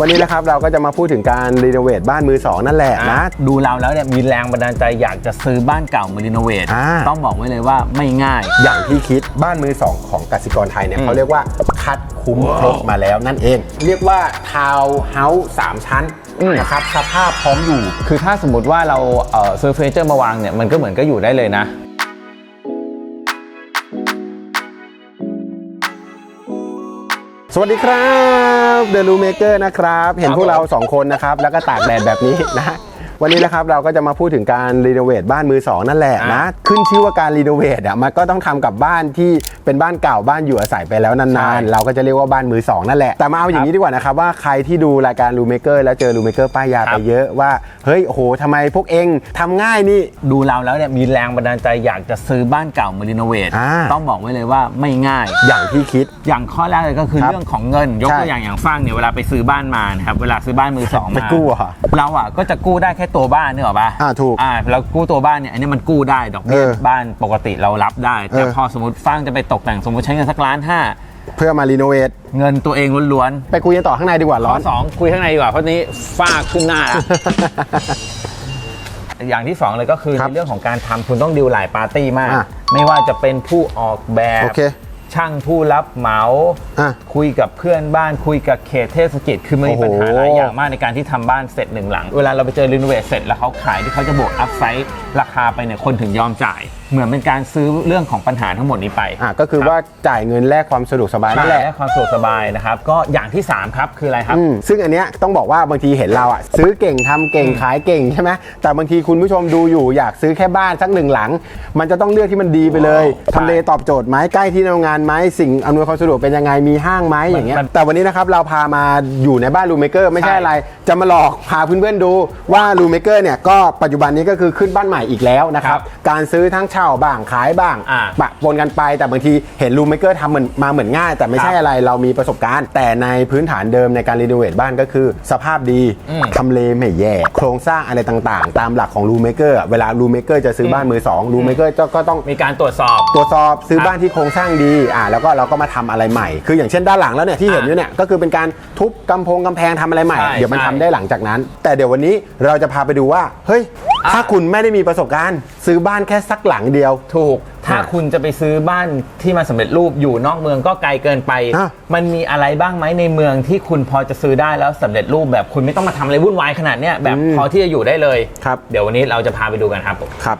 วันนี้นะครับเราก็จะมาพูดถึงการรีโนเวทบ้านมือสองนั่นแหละนะ ดูเราแล้วเนี่ยมีแรงบันดาลใจอยากจะซื้อบ้านเก่ามารีโนเวทอ่า ต้องบอกไว้เลยว่าไม่ง่าย อย่างที่คิดบ้านมือสองของกสิกรไทยเนี่ยอืมเขาเรียกว่าคัดคุ้มครบมาแล้วนั่นเอง เรียกว่าทาวน์เฮาส์สามชั้นนะครับสภาพพร้อมอยู่ คือถ้าสมมติว่าเราเอ่อซื้อเฟอร์นิเจอร์มาวางเนี่ยมันก็เหมือนก็อยู่ได้เลยนะ สวัสดีครับ เดลูเมเกอร์นะครับ เห็นพวกเราสองคนนะครับ แล้วก็ตากแดดแบบนี้นะ วันนี้นะครับเราก็จะมาพูดถึงการรีโนเวทบ้านมือสองนั่นแหละนะ ขึ้นชื่อว่าการรีโนเวทอะมันก็ต้องทำกับบ้านที่เป็นบ้านเก่าบ้านอยู่อาศัยไปแล้วใช่นานๆ เราก็จะเรียกว่าบ้านมือสองนั่นแหละ แต่มาเอาอย่างนี้ดีกว่านะครับว่าใครที่ดูรายการรูเมเกอร์แล้วเจอรูเมเกอร์ป้ายยาไปเยอะว่า เฮ้ยโอ้โหทำไมพวกเองทำง่ายนี่ดูเราแล้วเนี่ยมีแรงบันดาลใจอยากจะซื้อบ้านเก่ามารีโนเวทอ่าต้องบอกไว้เลยว่าไม่ง่ายอย่างที่คิดอย่างข้อแรกเลยก็คือครับเรื่องของเงิน ยกใช่ตัวอย่างอย่างฟังเนี่ยเวลาไปซื้อบ้านมานะครับเวลาซื้อบ้านมือสองไปมากู้เหรอเราอะก็จะกู้ได้แค่ตัวบ้านเนี่ยหรอปะอ่าถูกอ่าเรากู้ตัวบ้านเนี่ยอันนี้มันกู้ได้ดอกเบี้ยเออบ้านปกติเรารับได้ แต่เออ พอสมมติฟังจะไปตกแต่งสมมติใช้เงินสักล้านห้าเพื่อมารีโนเวทเงินตัวเองล้วนไปคุยกันต่อข้างในดีกว่าๆร้อนข้สองคุยข้างในดีกว่าเพราะนี้ฝ้าขึ้นหน้าละ อย่างที่สองเลยก็คือครับในเรื่องของการทำคุณต้องดิวหลายปาร์ตี้มาก อะไม่ว่าจะเป็นผู้ออกแบบ โอเค ช่างผู้รับเหมาอะคุยกับเพื่อนบ้านคุยกับเขตเทศกิจคือมันมีโอ้โหปัญหาหลายอย่างมากในการที่ทำบ้านเสร็จหนึ่งหลัง เวลาเราไปเจอรีโนเวทเสร็จแล้วเขาขายที่เขาจะบวกอัพไซด์ราคาไปเนี่ยคนถึงยอมจ่าย เหมือนเป็นการซื้อเรื่องของปัญหาทั้งหมดนี้ไปอะก็คือว่าจ่ายเงินแลกความสะดวกสบายนั่นแหละ และความสะดวกสบายนะครับ ก็อย่างที่ 3 ครับคืออะไรครับ อืมซึ่งอันเนี้ยต้องบอกว่าบางทีเห็นเราอะซื้อเก่งทำเก่งขายเก่งใช่ไหมแต่บางทีคุณผู้ชมดูอยู่อยากซื้อแค่บ้านสักหนึ่งหลัง มันจะต้องเลือกที่มันดีไปเลยว้าวทำเลตอบโจทย์ไหมใกล้ที่ทำงานไหมสิ่งอำนวยความสะดวกเป็นยังไงมีห้างไหมอย่างเงี้ยมันแต่วันนี้นะครับเราพามาอยู่ในบ้านรูเมเกอร์ไม่ใช่ใช่ อะไร จะมาหลอกพาเพื่อนๆดูว่ารูเมเกอร์เนี่ยก็ปัจจุบันนี้ก็คือขึ้นบ้านใหม่อีกแล้วนะครับการซื้อทั้งเช่าบ้างขายบ้างอ่าปะปนกันไปแต่บางทีเห็นรูเมเกอร์ทำเหมือนมาเหมือนง่าย แต่ไม่ใช่ครับอะไรเรามีประสบการณ์ แต่ในพื้นฐานเดิมในการรีโนเวทบ้านก็คือ สภาพดีอืมทำเลไม่แย่ โครงสร้างอะไรต่างๆ ตามหลักของรูเมเกอร์เวลารูเมเกอร์จะซื้อบ้านมือสองรูเมเกอร์ก็ต้อง มีการตรวจสอบ ตรวจสอบซื้อครับบ้านที่โครงสร้างดีอ่าแล้วก็เราก็มาทำอะไรใหม่ คืออย่างเช่นด้านหลังแล้วเนี่ยที่เห็นอยู่เนี่ยก็คือเป็นการทุบกำแพงกำแพงทำอะไรใหม่ ใช่เดี๋ยวมันใช่ ทำได้หลังจากนั้น แต่เดี๋ยววันนี้เราจะพาไปดูว่า เฮ้ย ถ้าคุณไม่ได้มีประสบการณ์ ซื้อบ้านแค่สักหลังเดียว ถูก ถ้าอะคุณจะไปซื้อบ้านที่มาสำเร็จรูปอยู่นอกเมืองก็ไกลเกินไป อะ มันมีอะไรบ้างไหมในเมืองที่คุณพอจะซื้อได้แล้วสำเร็จรูปแบบคุณไม่ต้องมาทำอะไรวุ่นวายขนาดเนี้ยแบบอืมพอที่จะอยู่ได้เลย ครับ เดี๋ยววันนี้เราจะพาไปดูกันครับผม ครับ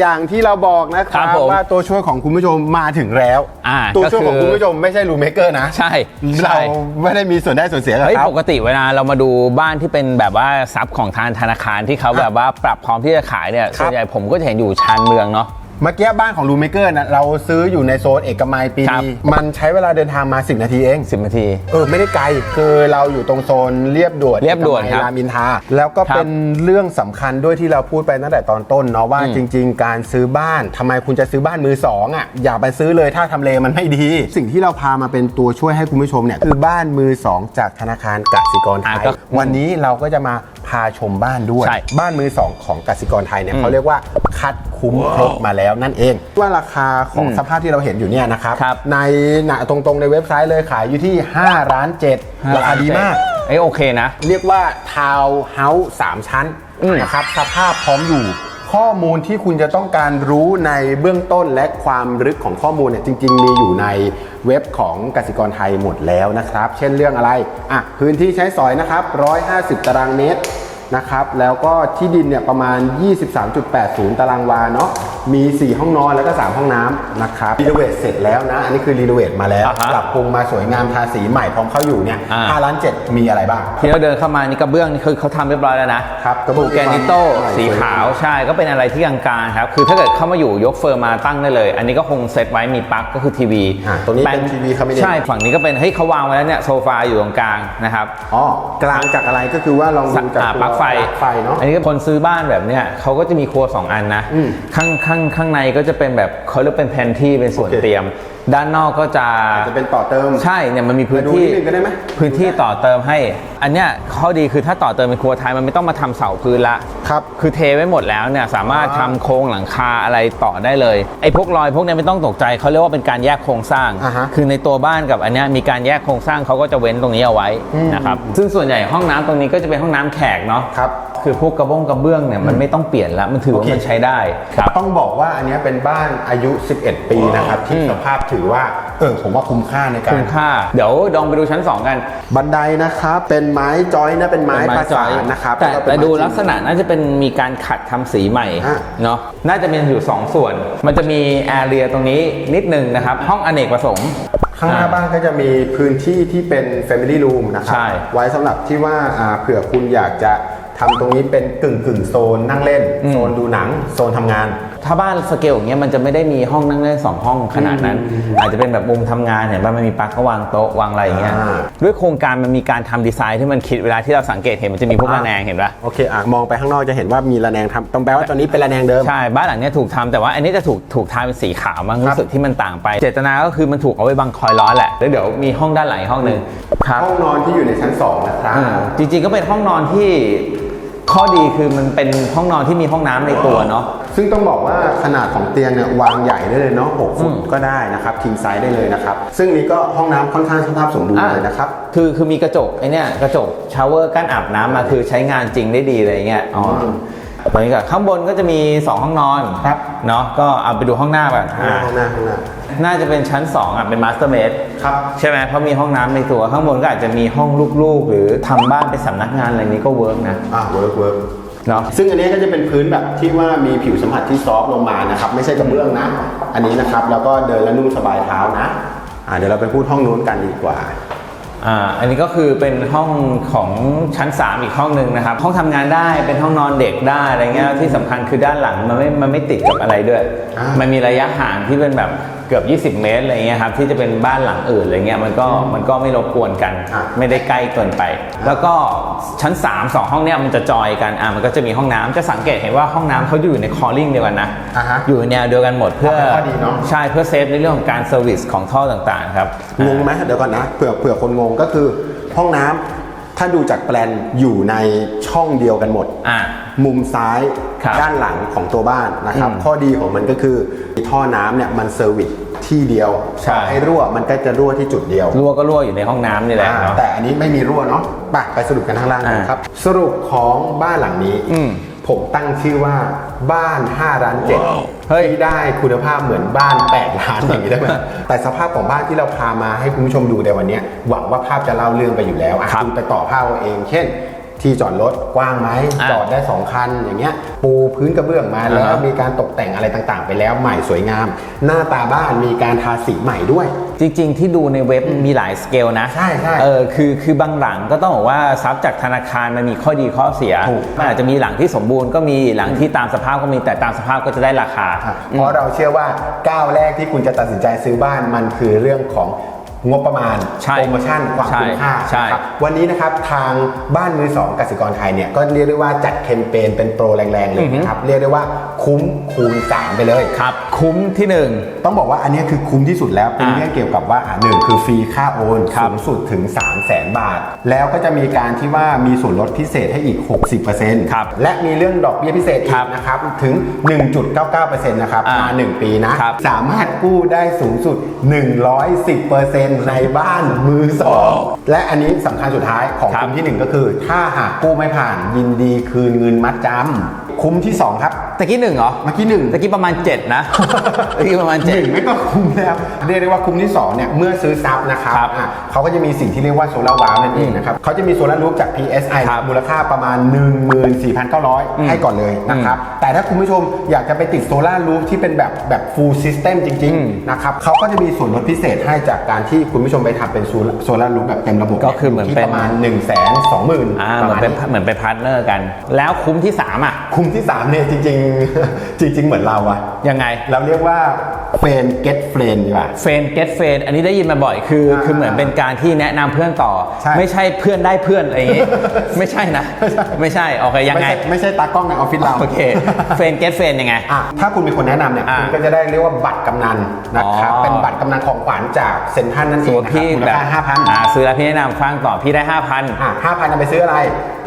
อย่างที่เราบอกนะคครัรับบผม ว่าตัวช่วยของคุณผู้ชมมาถึงแล้ว อ่าตัวช่วยของก็คือคุณผู้ชมไม่ใช่รูเมเกอร์นะ ใช่เราใช่ไม่ได้มีส่วนได้ส่วนเสียกับเฮ้ยเขา ปกติเวลาเรามาดูบ้านที่เป็นแบบว่าทรัพย์ของทางธนาคารที่เขาแบบว่าปรับพร้อมที่จะขายเนี่ยครับส่วนใหญ่ผมก็จะเห็นอยู่ชานเมืองเนาะ เมื่อกี้บ้านของรูเมเกอร์นะเราซื้ออยู่ในโซนเอกมัยปีครับดีมันใช้เวลาเดินทางมา 10 นาทีเอง 10 นาที เออไม่ได้ไกลคือเราอยู่ตรงโซนเรียบด่วนเรียบด่วนอกมัครับรามอินทราแล้วก็ครับเป็นเรื่องสำคัญด้วยที่เราพูดไปตั้งแต่ตอนต้นเนาะว่าอืมจริง ๆ การซื้อบ้านทำไมคุณจะซื้อบ้านมือสองอะอย่าไปซื้อเลยถ้าทำเลมันไม่ดี สิ่งที่เราพามาเป็นตัวช่วยให้คุณผู้ชมเนี่ยคือบ้านมือสองจากธนาคารกสิกรไทอะยก็ วันนี้เราก็จะมา พาชมบ้านด้วย ใช่บ้านมือสองของกสิกรไทยเนี่ยอืมเขาเรียกว่าคัดคุ้มครบมาแล้วนั่นเอง ว่าราคาของอืมสภาพที่เราเห็นอยู่เนี่ยนะครับ ครับ ในหนาตรงๆในเว็บไซต์เลยขายอยู่ที่5ล้าน7ราคาดีมาก เอ้ยโอเคนะ เรียกว่าทาวน์เฮาส์สามชั้นอืมนะครับสภาพพร้อมอยู่ ข้อมูลที่คุณจะต้องการรู้ในเบื้องต้นและความลึกของข้อมูลเนี่ยจริง ๆ มีอยู่ในเว็บของกสิกรไทยหมดแล้วนะครับ เช่นเรื่องอะไรอะพื้นที่ใช้สอยนะครับ 150 ตารางเมตร นะครับ แล้วก็ที่ดินเนี่ยประมาณ 23.80 ตารางวาเนาะ มี 4 ห้องนอนแล้วก็ 3 ห้องน้ำนะครับ รีโนเวทเสร็จแล้วนะ อันนี้คือรีโนเวทมาแล้ว อ่าฮะปรับปรุงมาสวยงามทาสีใหม่พร้อมเข้าอยู่เนี่ยอ่า 5ล้าน7มีอะไรบ้าง ที่เราเดินเข้ามานี่กระเบื้องนี่คือเขาทำเรียบร้อยแล้วนะครับกระเบื้องแกรนิโต้ใช่ สีขาวใช่ก็เป็นอะไรที่กลางๆครับคือถ้าเกิดเข้ามาอยู่ยกเฟอร์มาตั้งได้เลย อันนี้ก็คงเซตไว้มีปลั๊กก็คือทีวีอ่าตรงนี้เป็นทีวีคาบิเนตใช่ฝั่งนี้ก็เป็นเฮ้ยเขาวางไว้แล้วเนี่ยโซฟาอยู่ตรงกลางนะครับ อ๋อ กลางจากอะไรก็คือว่าลองดูจากอ่าตัวปลั๊กไฟปลั๊กไฟเนาะอันนี้ก็คนซื้อบ้านแบบเนี้ยเขาก็จะมีครัวสองอันนะอืมข้างข้างข้างในก็จะเป็นแบบเขาเรียกเป็นแพนที่เป็นส่วนโอเคเตรียมด้านนอกก็จะจะเป็นต่อเติมใช่เนี่ยมันมีพื้นมาดูที่นิดนึงก็ได้ไหมพื้นที่ต่อเติมให้ อันเนี้ยข้อดีคือถ้าต่อเติมเป็นครัวไทยมันไม่ต้องมาทำเสาพื้นละครับคือเทไว้หมดแล้วเนี่ยสามารถอ่าทำโครงหลังคาอะไรต่อได้เลยไอ้พวกรอยพวกเนี้ยไม่ต้องตกใจเขาเรียกว่าเป็นการแยกโครงสร้างอ่าฮะคือในตัวบ้านกับอันเนี้ยมีการแยกโครงสร้างเขาก็จะเว้นตรงนี้เอาไว้อืมนะครับซึ่งส่วนใหญ่ห้องน้ำตรงนี้ก็จะเป็นห้องน้ำแขกเนาะครับ คือพวกกระบ้งกระเบื้องเนี่ยมันไม่ต้องเปลี่ยนละมันถือว่าโอเคมันใช้ได้ครับ ต้องบอกว่าอันเนี้ยเป็นบ้านอายุ 11 ปีนะครับที่อืมสภาพถือว่าเออผมว่าคุ้มค่าในการคุณค่า เดี๋ยวลองไปดูชั้น 2 กัน บันไดนะครับเป็นไม้จอยนะเป็นไม้เป็นประจสาอยนนะครับแต่ล้วก็เป็นแต่ดูไม้ลักษณะน่าจะเป็นมีการขัดทำสีใหม่อะเนาะน่าจะเป็นอยู่ 2 ส่วน มันจะมีแอเรียตรงนี้นิดนึงนะครับ ห้องอเนกประสงค์ข้างหน้าบ้านก็จะมีพื้นที่ที่เป็น Family Room นะครัใช่ไว้สำหรับที่ว่าอ่าเผื่อคุณอยากจะ ทำตรงนี้เป็นกึ่งกึ่งๆโซนนั่งเล่นโซนดูหนัง โซนทำงาน ถ้าบ้านสเกลอย่างเงี้ยมันจะไม่ได้มีห้องนั่งเล่นสองห้องขนาดนั้น อาจจะเป็นแบบมุมทำงานเห็นป่ะมันมีปลั๊กก็วางโต๊ะวางอะไรอย่างเงี้ยอ่า ด้วยโครงการมันมีการทำดีไซน์ที่มันคิดเวลาที่เราสังเกตเห็นมันจะมีพวกระแนงเห็นป่ะโอเคอะมองไปข้างนอกจะเห็นว่ามีระแนงทำต้องแปลว่าตอนนี้เป็นระแนงเดิม ใช่บ้านหลังเนี้ยถูกทำแต่ว่าอันนี้จะถูกถูกทาเป็นสีขาวมั้งครับรู้สึกที่มันต่างไป เจตนาก็คือมันถูกเอาไว้บังคอยล้อแหละแล้วเดี๋ยวมีห้องด้านหลังอีกห้องหนึ่งครับ ห้องนอนที่อยู่ในชั้น2นะครับ อ่าจริงๆก็เป็นห้องนอนที่ ข้อดีคือมันเป็นห้องนอนที่มีห้องน้ำในตัวเนาะ ซึ่งต้องบอกว่าขนาดของเตียงเนี่ยวางใหญ่ได้เลยเนาะ6ฟุตก็ได้นะครับทิงไซส์ได้เลยนะครับ ซึ่งนี้ก็ห้องน้ำค่อนข้างสภาพสมบูรณ์เลยนะครับ คือคือมีกระจกไอเนี้ยกระจกชาวเวอร์กั้นอาบน้ำมาคือใช้งานจริงได้ดีเลยอย่างเงี้ยอ๋ออมตอนนี้ก็ข้างบนก็จะมี 2 ห้องนอนครับ เนาะก็เอาไปดูห้องหน้าก่อนอ่า ห้องหน้าห้องหน้า น่าจะเป็นชั้น 2อะเป็นมาสเตอร์เบดครับ ใช่ไหมเพราะมีห้องน้ำในตัวข้างบนก็อาจจะมีห้องลูกๆ หรือทำบ้านเป็นสำนักงานอะไรนี้ก็เวิร์กนะอ่าเวิร์กเวิร์กเนาะ ซึ่งอันนี้ก็จะเป็นพื้นแบบที่ว่ามีผิวสัมผัสที่ซอฟต์ลงมานะครับ ไม่ใช่กระเบื้องนะ อันนี้นะครับ แล้วก็เดินแล้วนุ่มสบายเท้านะอ่าเดี๋ยวเราไปพูดห้องนู้นกันดีกว่า อ่า อันนี้ก็คือเป็นห้องของชั้น 3 อีกห้องหนึ่งนะครับ ห้องทำงานได้เป็นห้องนอนเด็กได้อะไรเงี้ยที่สำคัญคือด้านหลังมันไม่มันไม่ติดกับอะไรด้วย อ่ามั มันมีระยะห่างที่เป็นแบบ เกือบ 20 เมตรอะไรเงี้ยครับที่จะเป็นบ้านหลังอื่นอะไรเงี้ยมันก็มันก็ไม่รบกวนกัน อะ ไม่ได้ใกล้เกินไป แล้วก็ชั้น 3 2 ห้องเนี้ยมันจะจอยกันอะมันก็จะมีห้องน้ำจะสังเกตเห็นว่าห้องน้ำเขาอยู่ในคอลลิ่งเดียวกันนะ อ่าฮะอยู่ในแนวเดียวกันหมดเพื่อเป็นข้อดีเนอะ ใช่เพื่อเซฟในเรื่องของการเซอร์วิสของท่อต่างๆครับ งงไหมเดี๋ยวก่อนนะเผื่อเผื่อคนงงก็คือห้องน้ำ ถ้าดูจากแปลนอยู่ในช่องเดียวกันหมด อะมุมซ้ายครับด้านหลังของตัวบ้านนะครับ อืมข้อดีของมันก็คือท่อน้ำเนี่ยมันเซอร์วิสที่เดียวใช่ ต่อให้รั่วมันก็จะรั่วที่จุดเดียว รั่วก็รั่วอยู่ในห้องน้ำนี่แหละอ่าเนาะ แต่อันนี้ไม่มีรั่วเนาะไปไปสรุปกันข้างล่างกันอ่าครับ สรุปของบ้านหลังนี้ อืม ผมตั้งชื่อว่าบ้าน5ล้าน7เฮ้ยที่ได้คุณภาพเหมือนบ้าน 8 ล้านอย่างนี้ได้ไหมแต่สภาพของบ้านที่เราพามาให้คุณผู้ชมดูในวันนี้หวังว่าภาพจะเล่าเรื่องไปอยู่แล้วอะครับณไปต่อภาพเอาเอง เช่น ที่จอดรถกว้างไหมอ่าจอดได้ 2 คันอย่างเงี้ย ปูพื้นกระเบื้องมาแล้วอ่าฮะมีการตกแต่งอะไรต่างๆ ไปแล้วใหม่สวยงาม หน้าตาบ้านมีการทาสีใหม่ด้วย จริง ๆ ที่ดูในเว็บมีหลายสเกลนะใช่ใช่เออคือคือบางหลังก็ต้องบอกว่าทรัพย์จากธนาคารมันมีข้อดีข้อเสียถูกมันอาจจะมีหลังที่สมบูรณ์ก็มีหลังที่ตามสภาพก็มีแต่ตามสภาพก็จะได้ราคาอะเพราะเราเชื่อว่าก้าวแรกที่คุณจะตัดสินใจซื้อบ้านมันคือเรื่องของงบประมาณใช่โปรโมชั่นความใช่คุ้มค่าใช่ครับวันนี้นะครับทางบ้านมือสองกสิกรไทยเนี่ยก็เรียกได้ว่าจัดแคมเปญเป็นโปรแรงๆเลยนะครับเรียกได้ว่าคุ้มคูณ3ไปเลยครับ คุ้มที่หนึ่งต้องบอกว่าอันนี้คือคุ้มที่สุดแล้ว เป็นอ่าเรื่องเกี่ยวกับว่าอ่าหนึ่งคือฟรีค่าโอนครับสูงสุดถึง 3 0 0แสนบาท แล้วก็จะมีการที่ว่ามีส่วนลดพิเศษให้อีก 60%ครับและมีเรื่องดอกเบี้ยพิเศษอีครักบนะครับถึง 1.99%นะครับอ่ามา1ปีนะครับสามารถกู้ได้สูงสุด 110%ในบ้านมือสองและอันนี้สำคัญสุดท้ายของครับคุ้มที่ 1 ก็คือ ถ้าหากกู้ไม่ผ่านยินดีคืนเงินมัดจำคุ้มที่ 2 ครับ ตะกี้หนึ่งเหรอ เมื่อกี้หนึ่งตะกี้ประมาณ 7 นะ ตะกี้ประมาณหนึ่งไม่ก็คุ้มแล้วเรียกได้ว่าคุ้มที่2เนี่ยเมื่อซื้อซับนะครับครับอะเขาก็จะมีสิ่งที่เรียกว่าโซลาร์วาล์วนั่นเองนะครับเขาจะมีโซลาร์รูฟจาก PSI ครับมูลค่าประมาณ 14,900 ให้ก่อนเลยนะครับแต่ถ้าคุณผู้ชมอยากจะไปติดโซลาร์รูฟที่เป็นแบบแบบ full system จริง อืม ๆ นะครับเขาก็จะมีส่วนลดพิเศษให้จากการที่คุณผู้ชมไปทำเป็นโซลาร์รูฟแบบเต็มระบบก็คือเหมือนที่เป็น ประมาณ 1 2 0 0 0 0อ่าปเหระมือนมาณเป็นนี้เหมือนเป็นพาร์ทเนอร์กัน แล้วคุ้มที่ 3 อะ คุ้มที่ 3 เนี่ยจริง ๆจริง ๆ เหมือนเราอะยังไง เราเรียกว่าเฟนเก็ตเฟรนดีกว่า เฟนเกตเฟนอันนี้ได้ยินมาบ่อยคืออ่าคือเหมือนเป็นการที่แนะนำเพื่อนต่อใช่ไม่ใช่เพื่อนได้เพื่อนอะไรอย่างงี้ไม่ใช่นะ ไม่ใช่โอเคยังไงม่ใช่ไม่ใช่ตากล้องในออฟฟิศเราโอเคเฟนเกตเฟนยังไงอะถ้าคุณเป็นคนแนะนำเนี่ยอ่าคุณก็จะได้เรียกว่าบัตรกำนันนะครับอ๋อเป็นบัตรกำนันของขวัญจากเซ็นทรัลนั่นสเอมงมตินะครับพี่มูลแบบค่าห้าพันอ่าซื้อแล้วพี่แนะนำฟังต่อพี่ได้ห้าพันอะห้าพันเอาไปซื้ออะไร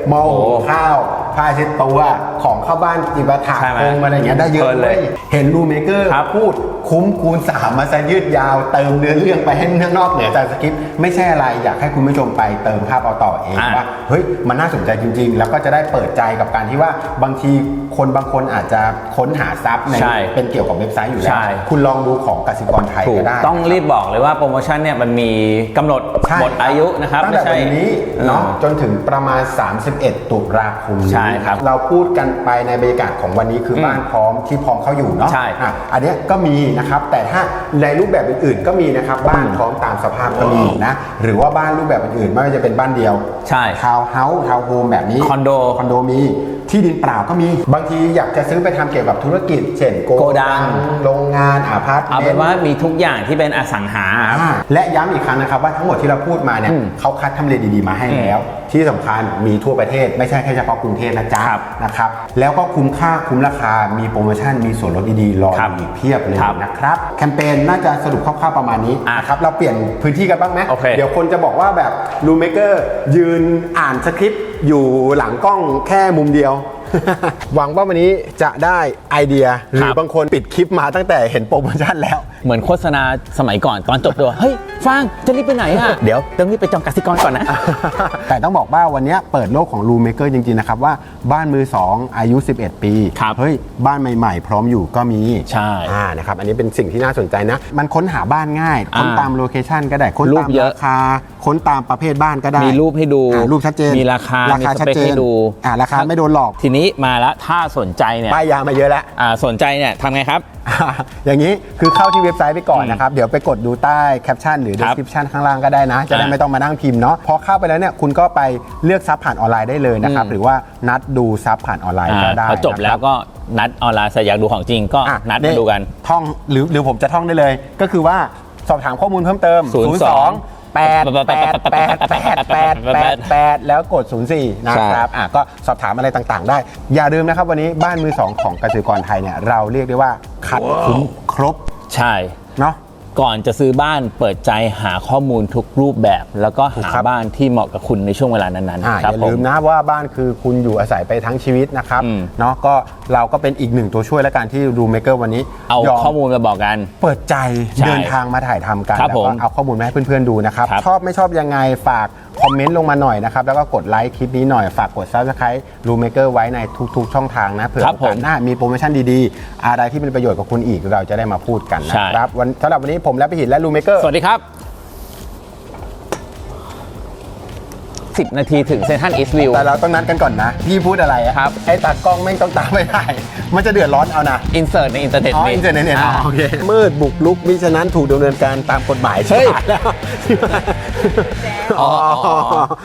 หมอโอ้หุงข้าว ผ้าเช็ดตัวของเข้าบ้านจิปาถะใช่ไหมโคมอะไรอย่างเงี้ยได้เยอะเพลินเลยว้เห็นรูเมเกอร์ครับพูดคุ้มคูณสามมาซะยืดยาวเติมเนื้อเรื่องไปให้เนื้อนอกเหนือจากสคริปต์ไม่ใช่อะไรอยากให้คุณผู้ชมไปเติมภาพเอาต่อเองอะ ว่า เฮ้ยมันน่าสนใจจริง ๆ แล้วก็จะได้เปิดใจกับการที่ว่าบางทีคนบางคนอาจจะค้นหาทรัพย์ในใช่เป็นเกี่ยวกับเว็บไซต์อยู่แล้ใช่ วคุณลองดูของกสิกรไทยถูกก็ได้ ต้องรีบบอกเลยว่าโปรโมชั่นเนี่ยมันมีกำหนดใช่หมดอายุนะครับตั้งแต่ไม่ใช่วันนี้เนาะจนถึงประมาณ 31 ตุลาคมนี้ใช่ครับเราพูดกันไปในบรรยากาศของวันนี้คืออมบ้านพร้อมที่พร้อมเข้าอยู่เนาะใช่อะอันเนี้ยก็มีนะครับแต่ถ้าในรูปแบบอื่นๆ ก็มีนะครับบ้านพร้อมตามสภาพก็มีนะหรือว่าบ้านรูปแบบอื่นๆไม่ว่าจะเป็นบ้านเดียวใช่ทาวน์เฮาส์ทาวน์โฮมแบบนี้คอนโดคอนโดมีที่ดินเปล่าก็มีบางทีอยากจะซื้อไปทำเกี่ยวกับธุรกิจเช่นโกโกดังโรงงานอาพาร์ตเอาเมเป็นนต์ว่ามีทุกอย่างที่เป็นอสังหาครับอ่าและย้ำอีกครั้งนะครับว่าทั้งหมดที่เราพูดมาเนี่ยอืมเขาคัดทำเลดีๆมาให้แล้ว ที่สำคัญมีทั่วประเทศไม่ใช่แค่เฉพาะกรุงเทพนะจ๊ะครับนะครับแล้วก็คุ้มค่าคุ้มราคามีโปรโมชั่นมีส่วนลดดีๆรอครับอยู่อีกเพียบเลยครับนะครับแคมเปญน่าจะสรุปคร่าวๆประมาณนี้อะนะครับเราเปลี่ยนพื้นที่กันบ้างไหมโอเคเดี๋ยวคนจะบอกว่าแบบรูเมเกอร์ยืนอ่านสคริปต์อยู่หลังกล้องแค่มุมเดียว หวังว่าวันนี้จะได้ไอเดีย หรือบางคนปิดคลิปมาตั้งแต่เห็นโปรโมชั่นแล้ว เหมือนโฆษณาสมัยก่อนตอนจบตัวเฮ้ยฟางจะรีบไปไหนอะเดี๋ยวต้องรีบไปจองกสิกรก่อนนะ แต่ต้องบอกว่าวันนี้เปิดโลกของรูเมเกอร์จริง ๆ นะครับ ว่าบ้านมือ 2 อายุ 11 ปีครับเฮ้ย บ้านใหม่ ๆ พร้อมอยู่ก็มีใช่อ่านะครับอันนี้เป็นสิ่งที่น่าสนใจนะ มันค้นหาบ้านง่าย ค้นอ่าตามโลเคชันก็ได้ ค้นรูตาปมเยอะราคา ค้นตามประเภทบ้านก็ได้ มีรูปให้ดูอ่ารูปชัดเจนมีราคาราคามีสชัดเปคเจนให้ดูอ่าราคาไม่โดนหลอกทีนี้มาแล้วถ้าสนใจเนี่ยป้ายยามาเยอะแล้วอ่าสนใจเนี่ยทำไงครับ อย่างนี้คือเข้าที่เว็บไซต์ไปก่อนอืมนะครับ เดี๋ยวไปกดดูใต้แคปชั่นหรือครับ description ข้างล่างก็ได้นะ จะได้อ่าไม่ต้องมานั่งพิมพ์เนาะพอเข้าไปแล้วเนี่ยคุณก็ไปเลือกซับผ่านออนไลน์ได้เลยนะครับอืมหรือว่านัดดูซับผ่านออนไลน์ก็ได้พอจบแล้วนะครับก็นัดออนไลน์ใส่อยากดูของจริงก็อะนัดมาดูกันท่องหรือหรือผมจะท่องได้เลย ก็คือว่าสอบถามข้อมูลเพิ่มเติม 02 8 8 8 8 8 8 8 แล้วกด 04 นะครับอะก็สอบถามอะไรต่างๆ ได้ อย่าลืมนะครับวันนี้บ้านมือสองของเกษตรกรไทยเนี่ยเราเรียกได้ว่าคัดคุ้มครบ ใช่ เนาะ ก่อนจะซื้อบ้านเปิดใจหาข้อมูลทุกรูปแบบ แล้วก็ถูกหาครับ บ้านที่เหมาะกับคุณในช่วงเวลานั้นอ่าๆครัอบย่าผลืม มนะว่าบ้านคือคุณอยู่อาศัยไปทั้งชีวิตนะครับอืม เนาะก็เราก็เป็นอีกหนึ่งตัวช่วยและการที่รูเมเกอร์วันนี้เอายม ข้อมูลมาบอกกัน เปิดใจใช่เดินทางมาถ่ายทำกันครับแล้วผก็มเอาข้อมูลมาให้เพื่อนๆดูนะครับ ครับชอบไม่ชอบยังไงฝากคอมเมนต์ลงมาหน่อยนะครับ แล้วก็กดไลค์คลิปนี้หน่อย ฝากกด Subscribe รูเมเกอร์ไว้ในทุกๆ ช่องทางนะเผื่อครับโอกาสผมหน้ามีโปรโมชั่นดีๆ อะไรที่เป็นประโยชน์กับคุณอีกเราจะได้มาพูดกันใช่นะครับวันสำหรับวันนี้ผมและพี่หินและรูเมเกอร์ สวัสดีครับ 10 นาทีถึงเซนทันอีสต์วิว แต่เราต้องนัดกันก่อนนะ พี่พูดอะไรอะครับ ไอ้ตากล้องแม่งต้องตามไม่ได้ มันจะเดือดร้อนเอานะ อินเสิร์ตในอินเทอร์เน็ตอ๋อมีอินเทอร์เน็ตเนี่ยาโอเค มืดบุกลุกมิฉะนั้นถูกดำเนินการตามกฎหมายเฮ้ยใช่ไหมแล้วอ๋ออ๋ออ๋อ